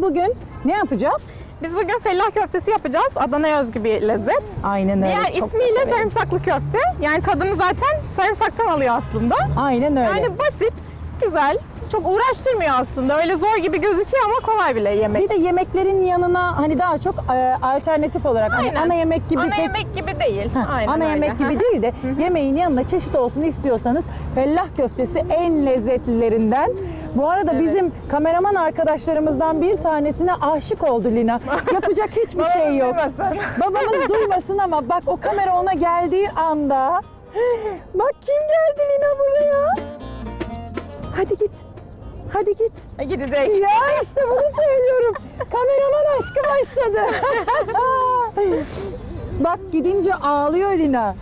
biz bugün ne yapacağız? Biz bugün fellah köftesi yapacağız. Adana'ya özgü bir lezzet. Aynen öyle. Diğer çok ismiyle severim. sarımsaklı köfte. Yani tadını zaten sarımsaktan alıyor aslında. Aynen öyle. Yani basit, güzel. Çok uğraştırmıyor aslında. Öyle zor gibi gözüküyor ama kolay bile yemek. bir de yemeklerin yanına hani daha çok e, alternatif olarak hani Aynen. ana yemek gibi Ana pek yemek gibi değil. Heh, Aynen ana öyle. yemek gibi değil de yemeğin yanında çeşit olsun istiyorsanız fellah köftesi en lezzetlilerinden. Bu arada Evet. bizim kameraman arkadaşlarımızdan bir tanesine aşık oldu Lina. Yapacak hiçbir şey yok. Babamız duymasın ama bak o kamera ona geldiği anda bak kim geldi Lina buraya? Hadi git. Hadi git. Gidecek. Ya işte bunu söylüyorum. Kameraman aşkı başladı. Bak gidince ağlıyor Lina.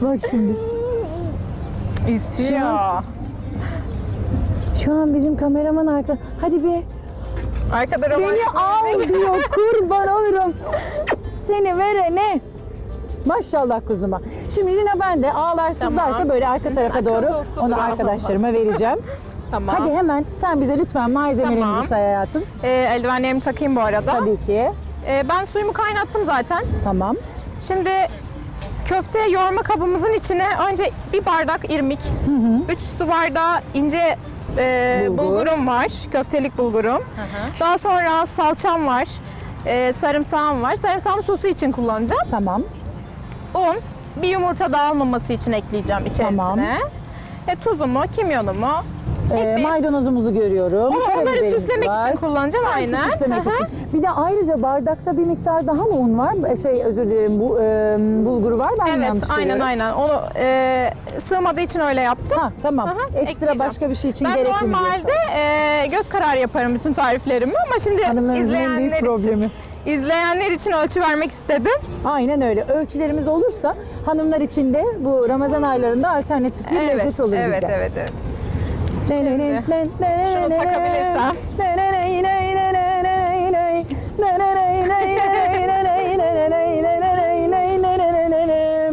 Bak şimdi. İstiyor. Şu an bizim kameraman arka. Hadi bir Arkada beni al diyor. Kurban olurum. Seni verene. Maşallah kuzuma. Şimdi Lina ben de ağlar sızlarsa Tamam. böyle arka tarafa Akıllı doğru onu arkadaşlarıma vereceğim. Tamam. Hadi hemen sen bize lütfen malzemelerimizi Tamam. say hayatım. Ee, eldivenlerimi takayım bu arada. Tabii ki. Ee, ben suyumu kaynattım zaten. Tamam. Şimdi köfte yoğurma kabımızın içine önce bir bardak irmik, 3 su bardağı ince e, Bulgur. bulgurum var, köftelik bulgurum. Daha sonra salçam var, e, sarımsağım var. Sarımsağımı sosu için kullanacağım. Tamam. Un, bir yumurta dağılmaması için ekleyeceğim içerisine. Tamam. E, tuzumu, kimyonumu. Ee, Ekmeği- maydanozumuzu görüyorum. Onu, onları karabiberimiz süslemek var. için kullanacağım Hepsi aynen. süslemek Hı hı. için. Bir de ayrıca bardakta bir miktar daha mı un var? E, Şey özür dilerim bu e, bulguru var. Ben mi Evet, yanlış aynen görüyorum? aynen. Onu e, sığmadığı için öyle yaptım. Ha, tamam. Hı hı, Ekstra ekleyeceğim. başka bir şey için Ben gerekli mi normalde e, göz kararı yaparım bütün tariflerimi ama şimdi Hanımlarımızın en izleyenler büyük için, problemi. izleyenler için ölçü vermek istedim. Aynen öyle. Ölçülerimiz olursa hanımlar için de bu Ramazan aylarında alternatif bir evet, lezzet olur evet, bize. evet, evet. Şimdi şunu takabilirsem.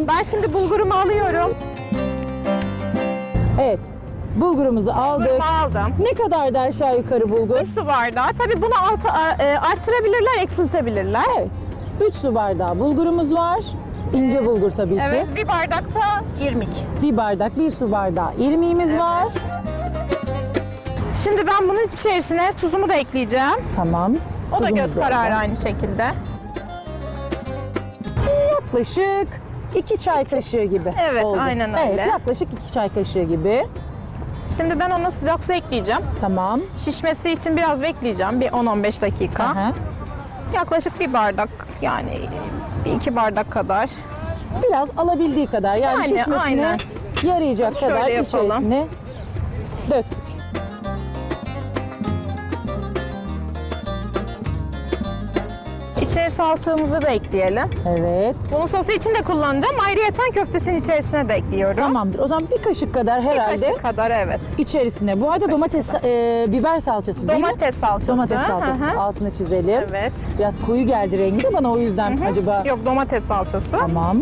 Ben şimdi bulgurumu alıyorum. Evet. Bulgurumuzu aldık. Bulgurumu aldım. Ne kadar da aşağı yukarı bulgur? Bir su bardağı. Tabii bunu alta, e, arttırabilirler, eksiltebilirler. Evet. 3 su bardağı bulgurumuz var. İnce bulgur tabii ki. Evet, bir bardakta irmik. Bir bardak, bir su bardağı irmiğimiz var. Şimdi ben bunun içerisine tuzumu da ekleyeceğim. Tamam. O da Tuzumuz göz kararı aynı şekilde. Yaklaşık 2 çay kaşığı gibi Evet, oldu. aynen öyle. Evet, yaklaşık 2 çay kaşığı gibi. Şimdi ben ona sıcak su ekleyeceğim. Tamam. Şişmesi için biraz bekleyeceğim. Bir 10-15 dakika. Aha. Yaklaşık bir bardak yani bir iki bardak kadar. Biraz alabildiği kadar yani Aynen, şişmesine aynen. yarayacak Şöyle kadar yapalım. içerisine dök. İçine salçamızı da ekleyelim. Evet. Bunun sosu için de kullanacağım. Ayrıyeten köftesinin içerisine de ekliyorum. Tamamdır. O zaman bir kaşık kadar herhalde Kaşık kadar evet. içerisine. Bu arada domates, e, biber salçası değil mi? Domates salçası. Domates salçası. Hı hı. Altını çizelim. Evet. Biraz koyu geldi rengi de bana o yüzden acaba. Yok domates salçası. Tamam.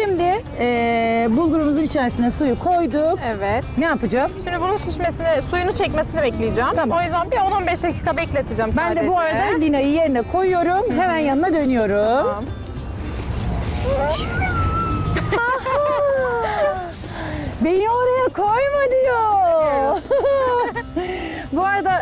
Şimdi e, bulgurumuzun içerisine suyu koyduk. Evet. Ne yapacağız? Şimdi bunun şişmesini, suyunu çekmesini bekleyeceğim. Tamam. O yüzden bir 10-15 dakika bekleteceğim Ben sadece. de bu arada Lina'yı yerine koyuyorum. Hemen yanına dönüyorum. Tamam. Beni oraya koyma diyor.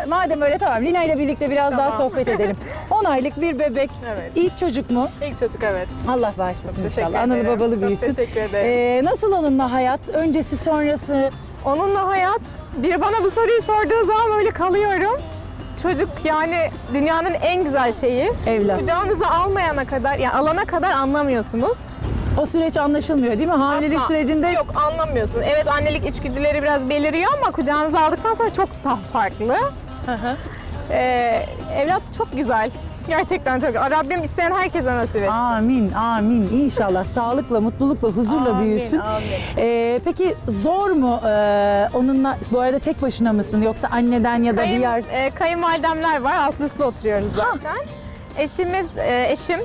Madem öyle tamam Lina ile birlikte biraz daha Tamam. sohbet edelim. 10 aylık bir bebek. Evet. İlk çocuk mu? İlk çocuk evet. Allah bağışlasın teşekkür inşallah. Analı ederim. babalı Çok büyüsün. teşekkür ederim. Ee, nasıl onunla hayat? Öncesi sonrası? Onunla hayat. Biri bana bu soruyu sorduğu zaman böyle kalıyorum. Çocuk yani dünyanın en güzel şeyi. Evlat. Kucağınıza almayana kadar, yani alana kadar anlamıyorsunuz. O süreç anlaşılmıyor değil mi? Hamilelik Asla. sürecinde Yok anlamıyorsun. Evet annelik içgüdüleri biraz beliriyor ama kucağınıza aldıktan sonra çok daha farklı. Ee, evlat çok güzel. Gerçekten çok. Rabbim isteyen herkese nasip etsin. Amin, amin. İnşallah sağlıkla, mutlulukla, huzurla Amin, büyüsün. amin. Ee, peki zor mu ee, onunla, bu arada tek başına mısın yoksa anneden ya da Kayın, diğer... e, kayınvalidemler var. Altlı üstlü oturuyoruz zaten. Eşimiz, e, eşim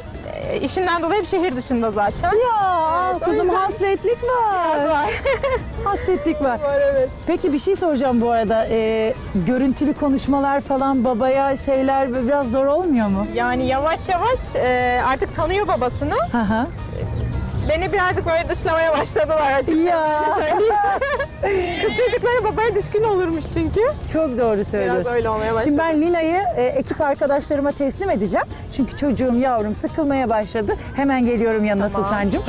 e, işinden dolayı bir şehir dışında zaten. Ya Evet, o kızım yüzden- hasretlik var. var. Hasretlik var. var evet. Peki bir şey soracağım bu arada. Ee, görüntülü konuşmalar falan babaya şeyler biraz zor olmuyor mu? Yani yavaş yavaş e, artık tanıyor babasını. Hı hı. Beni birazcık böyle dışlamaya başladılar açıkçası. Ya Kız çocukları babaya düşkün olurmuş çünkü. çok doğru Biraz söylüyorsun. öyle olmaya başladı. Şimdi ben Lina'yı e, ekip arkadaşlarıma teslim edeceğim. Çünkü çocuğum yavrum sıkılmaya başladı. Hemen geliyorum yanına Tamam. Sultancığım.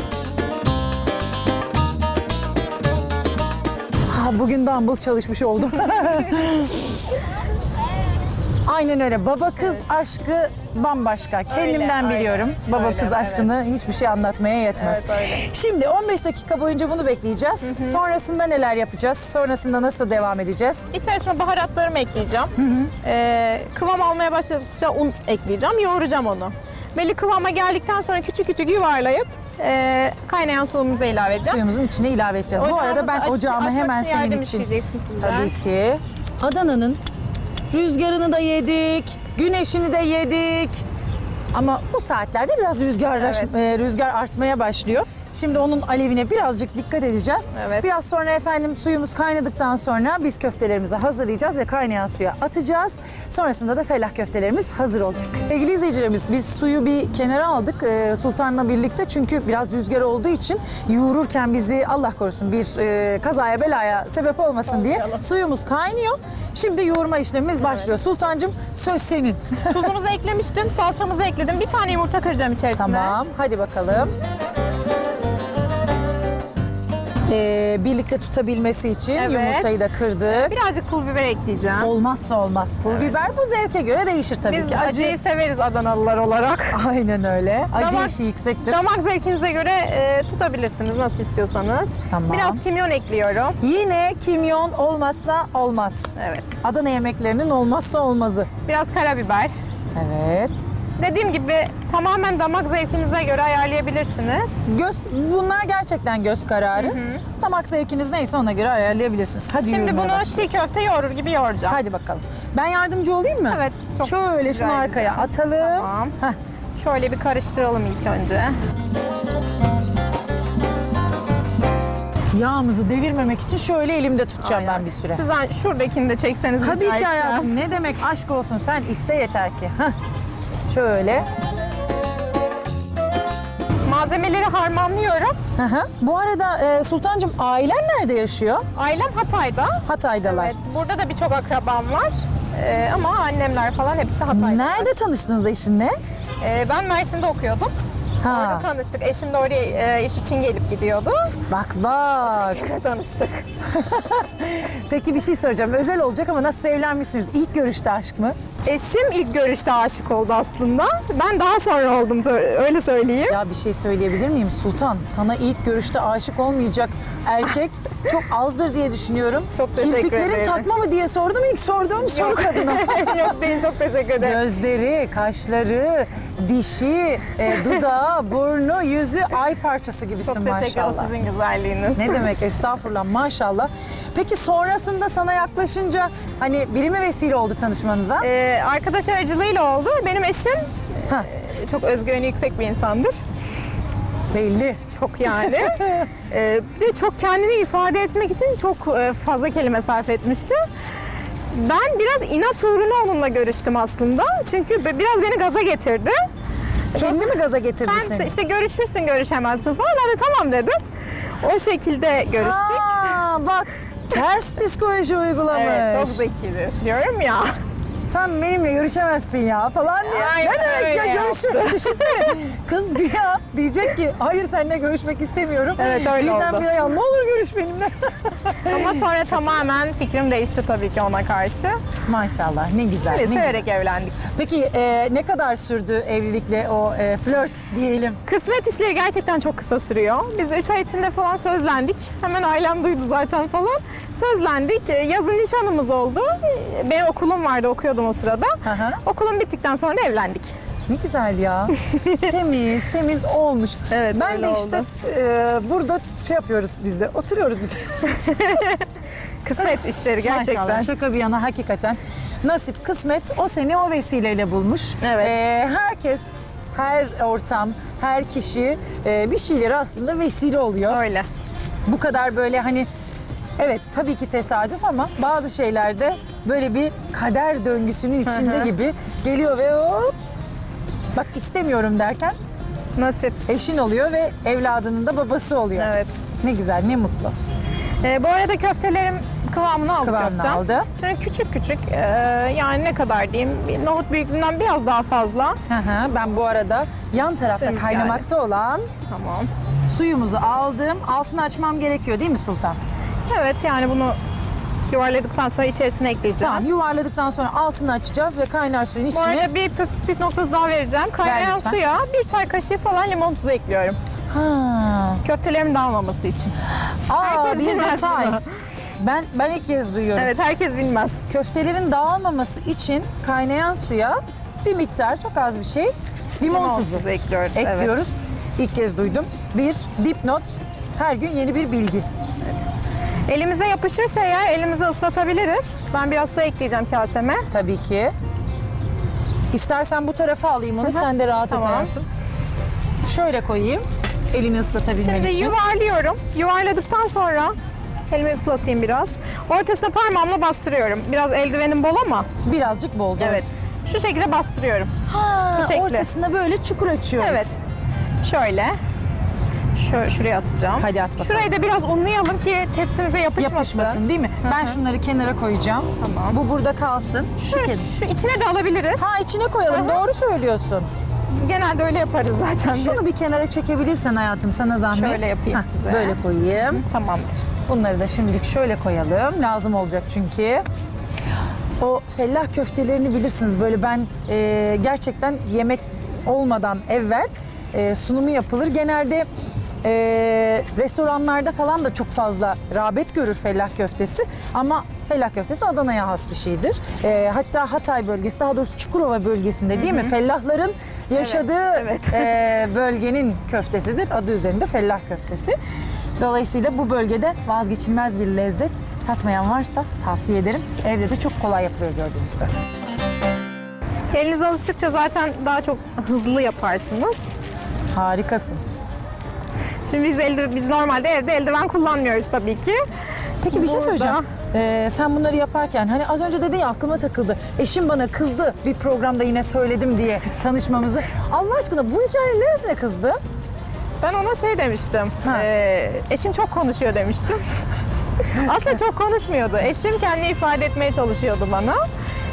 Ha, bugün dumbbell çalışmış oldum. Aynen öyle. Baba kız aşkı bambaşka. Kendimden aynen. biliyorum. Baba Öyle, kız evet. aşkını hiçbir şey anlatmaya yetmez. Evet, öyle. Şimdi 15 dakika boyunca bunu bekleyeceğiz. Sonrasında neler yapacağız? Sonrasında nasıl devam edeceğiz? İçerisine baharatlarımı ekleyeceğim. Ee, kıvam almaya başladıkça un ekleyeceğim. Yoğuracağım onu. Belli kıvama geldikten sonra küçük küçük yuvarlayıp e, kaynayan suyumuzu ilave edeceğim. Suyumuzun içine ilave edeceğiz. Bu arada ben Ocağımızı aç- ocağımı hemen senin için. Tabii ki. Adana'nın rüzgarını da yedik, güneşini de yedik. Ama bu saatlerde biraz rüzgarlaş, Evet. e, rüzgar artmaya başlıyor. Şimdi onun alevine birazcık dikkat edeceğiz. Evet. Biraz sonra efendim suyumuz kaynadıktan sonra biz köftelerimizi hazırlayacağız ve kaynayan suya atacağız. Sonrasında da fellah köftelerimiz hazır olacak. Sevgili izleyicilerimiz biz suyu bir kenara aldık e, Sultan'la birlikte çünkü biraz rüzgar olduğu için yoğururken bizi Allah korusun bir e, kazaya belaya sebep olmasın diye suyumuz kaynıyor. Şimdi yoğurma işlemimiz başlıyor. Sultancığım söz senin. Tuzumuzu eklemiştim, salçamızı ekledim. Bir tane yumurta kıracağım içerisine. Tamam, hadi bakalım. Ee, birlikte tutabilmesi için Evet. yumurtayı da kırdık. Birazcık pul biber ekleyeceğim. Olmazsa olmaz. Pul biber bu zevke göre değişir tabii Biz ki. Acı. acıyı severiz Adanalılar olarak. Aynen öyle. Acı Damak- işi yüksektir. Damak zevkinize göre e, tutabilirsiniz nasıl istiyorsanız. Tamam. Biraz kimyon ekliyorum. Yine kimyon olmazsa olmaz. Evet. Adana yemeklerinin olmazsa olmazı. Biraz karabiber. Evet. Dediğim gibi tamamen damak zevkinize göre ayarlayabilirsiniz. Göz, bunlar gerçekten göz kararı. Damak zevkiniz neyse ona göre ayarlayabilirsiniz. Hadi Şimdi bunu başlayalım. çiğ köfte yoğurur gibi yoğuracağım. Hadi bakalım. Ben yardımcı olayım mı? Evet, çok Şöyle güzel şunu arkaya güzel. atalım. Tamam. Heh. Şöyle bir karıştıralım ilk önce. Yağımızı devirmemek için şöyle elimde tutacağım ben Aynen. bir süre. Sizden şuradakini de çekseniz Tabii ki hayatım. Ne demek aşk olsun sen iste yeter ki. Heh. Şöyle. Malzemeleri harmanlıyorum. Hı hı. Bu arada e, Sultancığım ailen nerede yaşıyor? Ailem Hatay'da. Hatay'dalar. Evet, burada da birçok akrabam var. Ee, ama annemler falan hepsi Hatay'da. Nerede tanıştınız eşinle? Ee, ben Mersin'de okuyordum. Orada Ha. tanıştık. Eşim de oraya e, iş için gelip gidiyordu. Bak bak. Orada tanıştık. Peki bir şey soracağım. Özel olacak ama nasıl evlenmişsiniz? İlk görüşte aşk mı? Eşim ilk görüşte aşık oldu aslında. Ben daha sonra oldum öyle söyleyeyim. Ya bir şey söyleyebilir miyim Sultan? Sana ilk görüşte aşık olmayacak erkek çok azdır diye düşünüyorum. Çok teşekkür Kirpiklerin ederim. takma mı diye sordum. İlk sorduğum soru Yok. kadına. Yok değil çok teşekkür ederim. Gözleri, kaşları, dişi, e, dudağı, burnu, yüzü ay parçası gibisin Çok teşekkür ederim maşallah. sizin güzelliğiniz. Ne demek estağfurullah maşallah. Peki sonrasında sana yaklaşınca hani biri mi vesile oldu tanışmanıza? Ee, arkadaş aracılığıyla oldu. Benim eşim Heh, çok özgüveni yüksek bir insandır. belli. Çok yani. Ee, bir de çok kendini ifade etmek için çok e, fazla kelime sarf etmişti. Ben biraz inat uğruna onunla görüştüm aslında. Çünkü biraz beni gaza getirdi. Kendi mi gaza getirdi Sen seni? işte görüşmüşsün görüşemezsin falan. Ben de tamam dedim. O şekilde görüştük. Aa, bak ters psikoloji uygulamış. Evet çok zekidir diyorum ya. Sen benimle görüşemezsin ya falan diye. Aynen ne demek ya öyle görüşürüm düşünsene. Kız güya diyecek ki hayır seninle görüşmek istemiyorum. Evet, öyle Birden oldu. bir ya ne olur görüş benimle. Ama sonra tamamen fikrim değişti tabii ki ona karşı. Maşallah ne güzel. Öyle ne güzel. severek evlendik. Peki e, ne kadar sürdü evlilikle o e, flört diyelim? Kısmet işleri gerçekten çok kısa sürüyor. Biz 3 ay içinde falan sözlendik. Hemen ailem duydu zaten falan. Sözlendik. Ee, Yazın nişanımız oldu. Ee, Benim okulum vardı, okuyordum o sırada. Hı. Okulum bittikten sonra da evlendik. Ne güzel ya. temiz, temiz olmuş. Evet, ben de işte e, burada şey yapıyoruz biz de. Oturuyoruz biz. Kısmet işleri gerçekten. Maşallah şaka bir yana hakikaten nasip kısmet o seni o vesileyle bulmuş. Evet. Ee, herkes her ortam, her kişi e, bir şeyleri aslında vesile oluyor. Öyle. Bu kadar böyle hani evet tabii ki tesadüf ama bazı şeylerde böyle bir kader döngüsünün içinde hı. gibi geliyor ve hop bak istemiyorum derken Nasip. eşin oluyor ve evladının da babası oluyor. Evet. Ne güzel, ne mutlu. Ee, bu arada köftelerim kıvamını aldı Kıvamını köftem. aldı. Şimdi küçük küçük ee, yani ne kadar diyeyim bir nohut büyüklüğünden biraz daha fazla. Hı hı, ben bu arada yan tarafta Temiz kaynamakta olan Tamam. suyumuzu aldım. Altını açmam gerekiyor değil mi Sultan? Evet yani bunu yuvarladıktan sonra içerisine ekleyeceğim. Tamam yuvarladıktan sonra altını açacağız ve kaynar suyun Bu içine arada bir püf, püf noktası daha vereceğim. Kaynayan lütfen. suya bir çay kaşığı falan limon tuzu ekliyorum. Ha. Köftelerimin dağılmaması için. Aa Herkes bir bilmez detay. bunu. Ben ben ilk kez duyuyorum. Evet herkes bilmez. Köftelerin dağılmaması için kaynayan suya bir miktar çok az bir şey limon, tuzu ekliyoruz. ekliyoruz. İlk kez duydum. Bir dipnot her gün yeni bir bilgi. Elimize yapışırsa eğer elimizi ıslatabiliriz. Ben biraz su ekleyeceğim kaseme. Tabii ki. İstersen bu tarafa alayım onu Hı hı. sen de rahat et Tamam. hayatım. Şöyle koyayım elini ıslatabilmen Şimdi için. yuvarlıyorum. Yuvarladıktan sonra elimi ıslatayım biraz. Ortasına parmağımla bastırıyorum. Biraz eldivenim bol ama. Birazcık bol doğrusu. Evet. Şu şekilde bastırıyorum. Ha, Bu şekli. ortasına böyle çukur açıyoruz. Evet. Şöyle. Şöyle şuraya atacağım. Hadi at bakalım. Şurayı da biraz unlayalım ki tepsimize yapışmasın. Yapışmasın değil mi? Ben hı. şunları kenara koyacağım. Tamam. Bu burada kalsın. Şu Şu, şu içine de alabiliriz. Ha içine koyalım. Hı hı. Doğru söylüyorsun. Genelde öyle yaparız zaten. biz. Şunu bir kenara çekebilirsen hayatım sana zahmet. Şöyle yapayım Hah, size. Böyle koyayım. Tamamdır. Bunları da şimdilik şöyle koyalım. Lazım olacak çünkü. O fellah köftelerini bilirsiniz. Böyle ben e, gerçekten yemek olmadan evvel e, sunumu yapılır. Genelde e, restoranlarda falan da çok fazla rağbet görür fellah köftesi. Ama fellah köftesi Adana'ya has bir şeydir. E, hatta Hatay bölgesi, daha doğrusu Çukurova bölgesinde değil mi? Fellahların yaşadığı evet. e, bölgenin köftesidir. Adı üzerinde fellah köftesi. Dolayısıyla bu bölgede vazgeçilmez bir lezzet. Tatmayan varsa tavsiye ederim. Evde de çok kolay yapılıyor gördüğünüz gibi. Eliniz alıştıkça zaten daha çok hızlı yaparsınız. Harikasın. Şimdi biz elde, biz normalde evde eldiven kullanmıyoruz tabii ki. Peki bir şey Burada- söyleyeceğim. Ee, sen bunları yaparken hani az önce dedin ya aklıma takıldı. Eşim bana kızdı bir programda yine söyledim diye tanışmamızı. Allah aşkına bu hikayenin neresine kızdı? Ben ona şey demiştim. Ha. e, eşim çok konuşuyor demiştim. Aslında çok konuşmuyordu. Eşim kendini ifade etmeye çalışıyordu bana.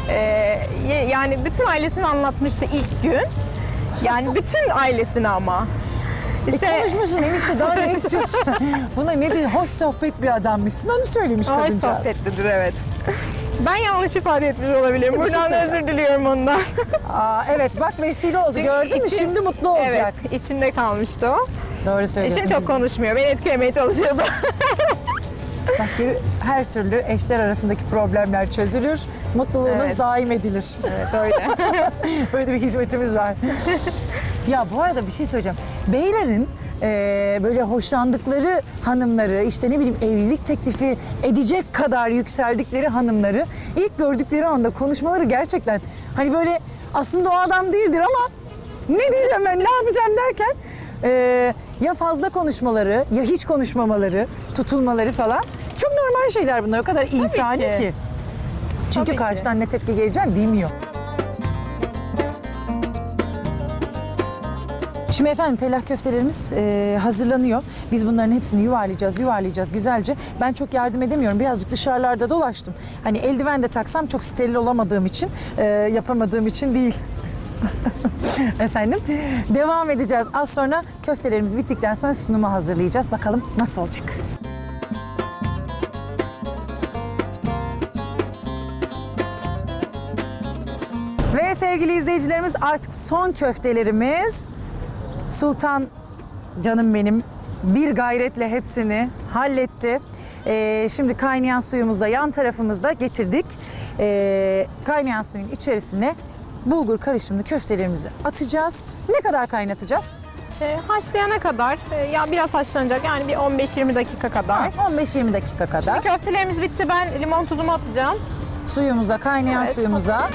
E, yani bütün ailesini anlatmıştı ilk gün. Yani bütün ailesini ama. İşte E konuşmuşsun enişte daha ne istiyorsun? Buna ne diyor? Hoş sohbet bir adammışsın onu söylemiş hoş kadıncağız. sohbetlidir evet. Ben yanlış ifade etmiş olabilirim. Bir şey Buradan söyleyeceğim. özür diliyorum ondan. Aa, evet bak vesile oldu gördün mü şimdi mutlu olacak. Evet, içinde kalmıştı o. Doğru söylüyorsun. Eşim çok konuşmuyor. Beni etkilemeye çalışıyordu. Bak bir- her türlü eşler arasındaki problemler çözülür. Mutluluğunuz Evet. daim edilir. evet öyle. Böyle bir hizmetimiz var. ya bu arada bir şey söyleyeceğim. Beylerin eee, böyle hoşlandıkları hanımları, işte ne bileyim evlilik teklifi edecek kadar yükseldikleri hanımları ilk gördükleri anda konuşmaları gerçekten hani böyle aslında o adam değildir ama ne diyeceğim ben, ne yapacağım derken eee, ya fazla konuşmaları ya hiç konuşmamaları, tutulmaları falan çok normal şeyler bunlar. O kadar insani ki. ki. Çünkü Tabii ki. karşıdan ne tepki geleceğini bilmiyor. Şimdi efendim fellah köftelerimiz e, hazırlanıyor. Biz bunların hepsini yuvarlayacağız, yuvarlayacağız güzelce. Ben çok yardım edemiyorum. Birazcık dışarılarda dolaştım. Hani eldiven de taksam çok steril olamadığım için, e, yapamadığım için değil. efendim devam edeceğiz. Az sonra köftelerimiz bittikten sonra sunumu hazırlayacağız. Bakalım nasıl olacak? Ve sevgili izleyicilerimiz artık son köftelerimiz. Sultan canım benim bir gayretle hepsini halletti. Ee, şimdi kaynayan suyumuzda yan tarafımızda getirdik. Ee, kaynayan suyun içerisine bulgur karışımlı köftelerimizi atacağız. Ne kadar kaynatacağız? e, haşlayana kadar e, ya biraz haşlanacak yani bir 15-20 dakika kadar. 15-20 dakika kadar. Köftelerimiz bitti. Ben limon tuzumu atacağım. Suyumuza, kaynayan Evet. suyumuza.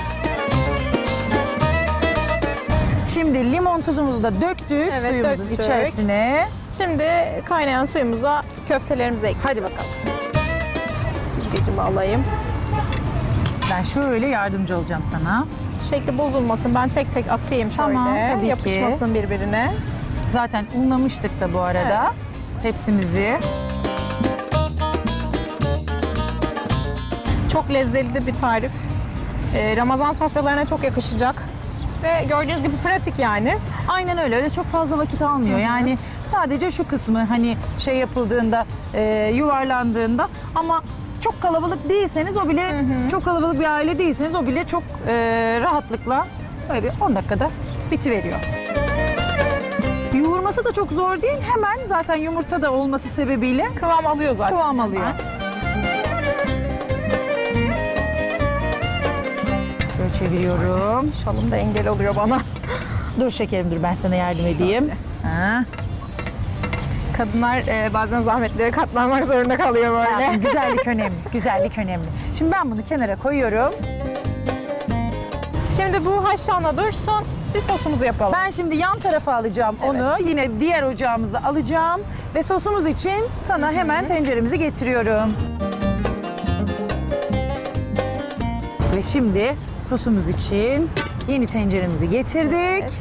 Şimdi limon tuzumuzu da döktük Evet, suyumuzun döktük. içerisine. Şimdi kaynayan suyumuza köftelerimizi ekleyeceğiz. Hadi bakalım. Süzgecimi alayım. Ben şöyle yardımcı olacağım sana. Şekli bozulmasın. Ben tek tek atayım şöyle. Tamam, tabii ki. Yapışmasın birbirine. Zaten unlamıştık da bu arada tepsimizi. Çok lezzetli bir tarif. Ee, Ramazan sofralarına çok yakışacak. Ve gördüğünüz gibi pratik yani. Aynen öyle. Öyle çok fazla vakit almıyor. Yani sadece şu kısmı hani şey yapıldığında, e, yuvarlandığında ama çok kalabalık değilseniz o bile çok kalabalık bir aile değilseniz o bile çok e, rahatlıkla böyle bir 10 dakikada bitiveriyor. Yoğurması da çok zor değil. Hemen zaten yumurta da olması sebebiyle Kıvam alıyor zaten. kıvam alıyor. Şöyle çeviriyorum. Şalım da engel oluyor bana. Dur şekerim dur ben sana yardım edeyim. Ha. Kadınlar e, bazen zahmetlere katlanmak zorunda kalıyor böyle. Hayatım güzellik önemli. Güzellik önemli. Şimdi ben bunu kenara koyuyorum. Şimdi bu haşlanma dursun. Bir sosumuzu yapalım. Ben şimdi yan tarafa alacağım onu. Yine diğer ocağımıza alacağım. Ve sosumuz için sana hemen tenceremizi getiriyorum. Ve şimdi sosumuz için yeni tenceremizi getirdik.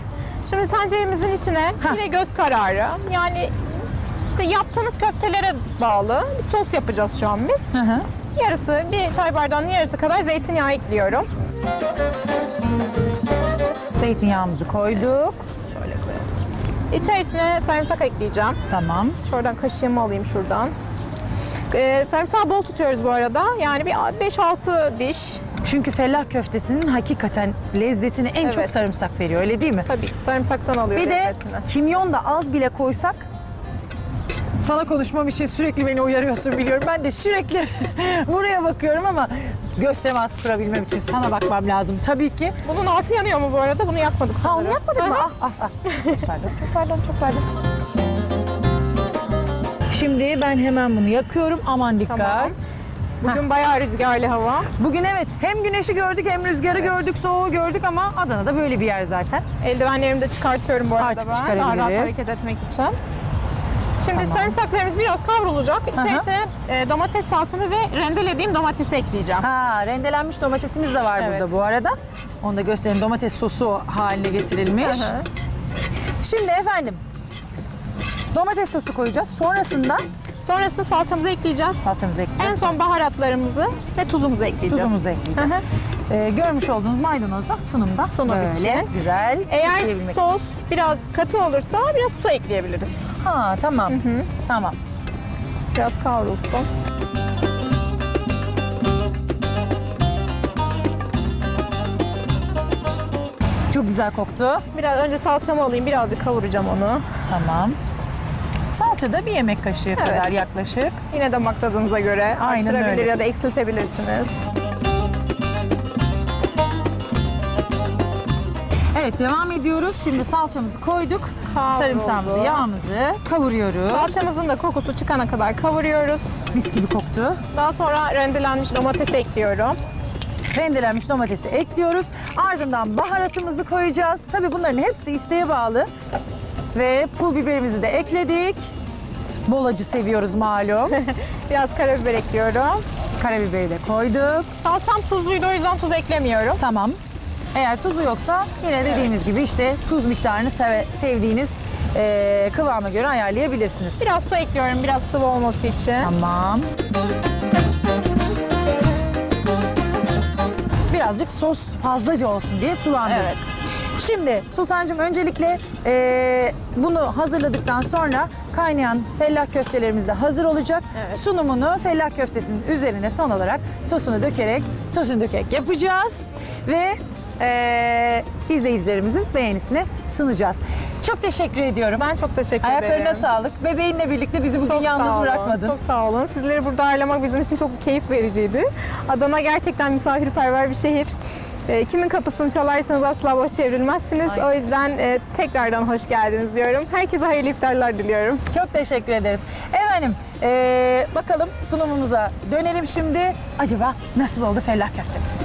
Şimdi tenceremizin içine Hah. yine göz kararı. Yani işte yaptığınız köftelere bağlı bir sos yapacağız şu an biz. Hı hı. Yarısı, bir çay bardağının yarısı kadar zeytinyağı ekliyorum. Zeytinyağımızı koyduk. Şöyle koyalım. İçerisine sarımsak ekleyeceğim. Tamam. Şuradan kaşığımı alayım şuradan. Ee, sarımsağı bol tutuyoruz bu arada. Yani bir 5-6 diş. Çünkü fellah köftesinin hakikaten lezzetini en çok Evet. sarımsak veriyor öyle değil mi? Tabii ki sarımsaktan alıyor Bir de lezzetini. kimyon da az bile koysak sana konuşmam için sürekli beni uyarıyorsun biliyorum. Ben de sürekli buraya bakıyorum ama göz teması kurabilmem için sana bakmam lazım tabii ki. Bunun altı yanıyor mu bu arada? Bunu yakmadık Ha onu yapmadın mı? Aha. Ah, ah, ah. Çok pardon, çok pardon, çok pardon. Şimdi ben hemen bunu yakıyorum. Aman dikkat. Tamam. Bugün bayağı rüzgarlı hava. Bugün evet hem güneşi gördük hem rüzgarı gördük, soğuğu gördük ama Adana'da böyle bir yer zaten. Eldivenlerimi de çıkartıyorum bu arada Artık ben. Daha rahat hareket etmek için. Şimdi Tamam. sarımsaklarımız biraz kavrulacak. İçerisine e, domates salçamı ve rendelediğim domatesi ekleyeceğim. Ha, rendelenmiş domatesimiz de var Evet. burada bu arada. Onu da göstereyim. Domates sosu haline getirilmiş. Hı. Şimdi efendim domates sosu koyacağız. Sonrasında Sonrasında salçamızı ekleyeceğiz. salçamızı En ekleyeceğiz. son baharatlarımızı ve tuzumuzu ekleyeceğiz. tuzumuzu ekleyeceğiz. Hı hı. Ee, görmüş olduğunuz maydanoz da sunumda Sunum böyle için. güzel Eğer sos için. biraz katı olursa biraz su ekleyebiliriz. Ha tamam. Tamam. Biraz kavrulsun. Çok güzel koktu. Biraz önce salçamı alayım, birazcık kavuracağım onu. Tamam. Salça da bir yemek kaşığı kadar yaklaşık. Yine damak tadınıza göre Aynen artırabilir öyle. ya da eksiltebilirsiniz. Evet devam ediyoruz. Şimdi salçamızı koyduk. Kavruldu. Sarımsağımızı, yağımızı kavuruyoruz. Salçamızın da kokusu çıkana kadar kavuruyoruz. Mis gibi koktu. Daha sonra rendelenmiş domates ekliyorum. rendelenmiş domatesi ekliyoruz. Ardından baharatımızı koyacağız. Tabii bunların hepsi isteğe bağlı. Ve pul biberimizi de ekledik. Bol acı seviyoruz malum. Biraz karabiber ekliyorum. Karabiberi de koyduk. Salçam tuzluydu o yüzden tuz eklemiyorum. Tamam. Eğer tuzu yoksa yine dediğimiz gibi işte tuz miktarını seve- sevdiğiniz eee, kıvama göre ayarlayabilirsiniz. Biraz su ekliyorum biraz sıvı olması için. Tamam. Birazcık sos fazlaca olsun diye sulandırdık. Evet. Şimdi Sultancığım öncelikle eee, bunu hazırladıktan sonra kaynayan fellah köftelerimiz de hazır olacak. Evet. Sunumunu fellah köftesinin üzerine son olarak sosunu dökerek, sosunu dökerek yapacağız. Ve eee, izleyicilerimizin beğenisini sunacağız. Çok teşekkür ediyorum. Ben çok teşekkür Ayaklarına ederim. sağlık. Bebeğinle birlikte bizi bugün Çok sağ yalnız olun, bırakmadın. Çok sağ olun. Sizleri burada ağırlamak bizim için çok keyif vericiydi. Adana gerçekten misafirperver bir şehir. E, kimin kapısını çalarsanız asla boş çevrilmezsiniz. Aynen. O yüzden e, tekrardan hoş geldiniz diyorum. Herkese hayırlı iftarlar diliyorum. Çok teşekkür ederiz. Efendim ee, bakalım sunumumuza dönelim şimdi. Acaba nasıl oldu fellah köftemiz?